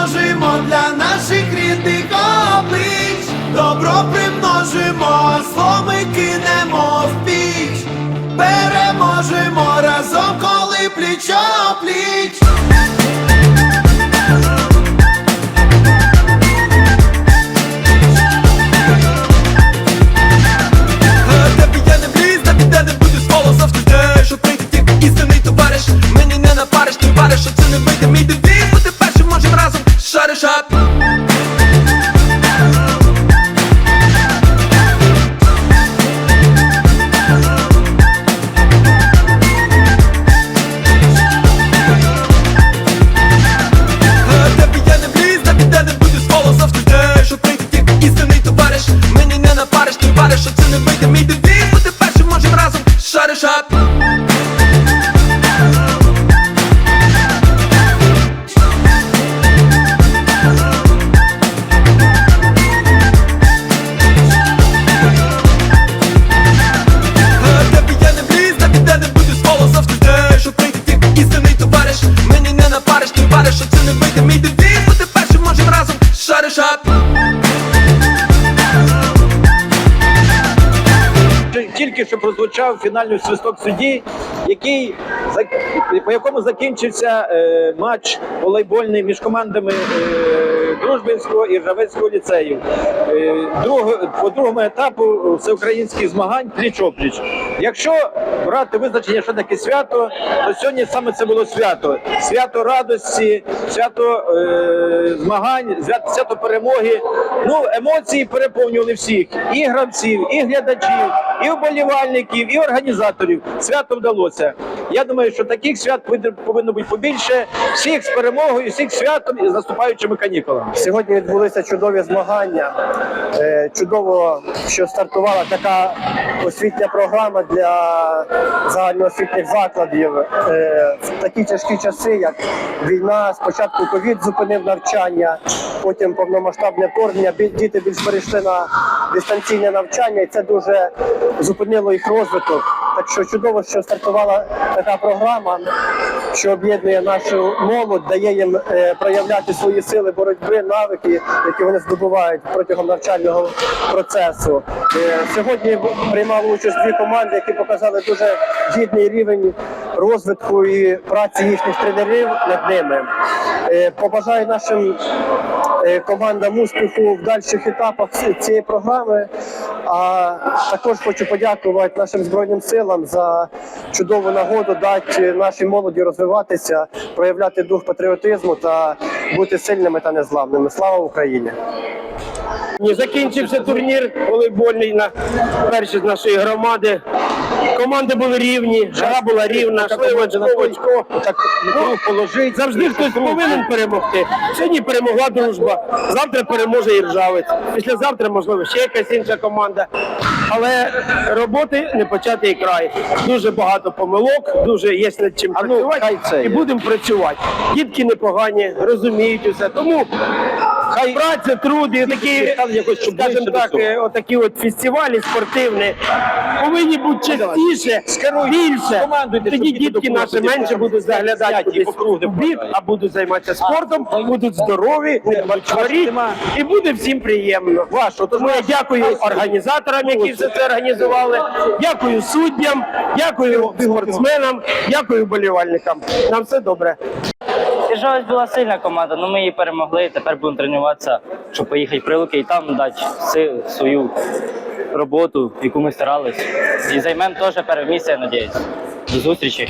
примножимо для наших рідних облич, добро примножимо, зло ми кинемо в піч, переможемо разом, коли пліч пліч. Що прийде тільки істинний товариш. Мені не напариш, ти що це не вийде мій девіз вийде мій девіз Бути першим можем разом, шариш прозвучав фінальний свисток судді, який по якому закінчився е, матч волейбольний між командами е, Дружбинського і Ржавецького ліцеїв. Е, по другому етапу всеукраїнських змагань пліч-опліч. Якщо брати визначення, що таке свято, то сьогодні саме це було свято. Свято радості, свято е, змагань, свято, перемоги. Ну, емоції переповнювали всіх і гравців, і глядачів, і вболівальників, і організаторів. Свято вдалося. Я думаю, що таких свят повинно- бути побільше. Всіх з перемогою, всіх святом і з наступаючими канікулами. Сьогодні відбулися чудові змагання. Е, Чудово, що стартувала така освітня програма для загальноосвітніх закладів. Е, В такі тяжкі часи, як війна, спочатку ковід зупинив навчання, потім повномасштабне вторгнення. Діти більш перейшли на дистанційне навчання, і це дуже зупинило їх розвиток. Так що чудово, що стартувала така програма, що об'єднує нашу молодь, дає їм е, проявляти свої сили боротьби, навики, які вони здобувають протягом навчального процесу. Е, сьогодні приймали участь дві команди, які показали дуже гідний рівень розвитку і праці їхніх тренерів над ними. Е, побажаю нашим командам успіху в дальших етапах цієї програми. А також хочу подякувати нашим збройним силам за чудову нагоду дати нашій молоді розвиватися, проявляти дух патріотизму та бути сильними та незламними. Слава Україні! Ні, Закінчився турнір волейбольний на перші з нашої громади. Команди були рівні, гра була рівна, очко. Так положить. Завжди хтось повинен перемогти. Сьогодні перемогла дружба, завтра переможе і ржавець. Післязавтра, можливо, ще якась інша команда. Але роботи не початий край. Дуже багато помилок, дуже є над чим ну, працювати. і будемо працювати. Дітки непогані, розуміють усе. Тому хай праця, труд і такі, скажімо так, е, отакі от фестивалі спортивні повинні бути частіше, більше. Тоді дітки наші менше будуть заглядати кудись в бік, а будуть займатися спортом, будуть здорові, не будуть бачите, і буде всім приємно. Тож Тому я дякую організаторам, які все це організували. Дякую суддям, дякую спортсменам, дякую болівальникам. Нам все добре. Державець була сильна команда, але ми її перемогли. Тепер будемо тренуватися, щоб поїхати Прилуки і там дати сил свою роботу, яку ми старались. І займемо теж перше місце, я сподіваюся. До зустрічі.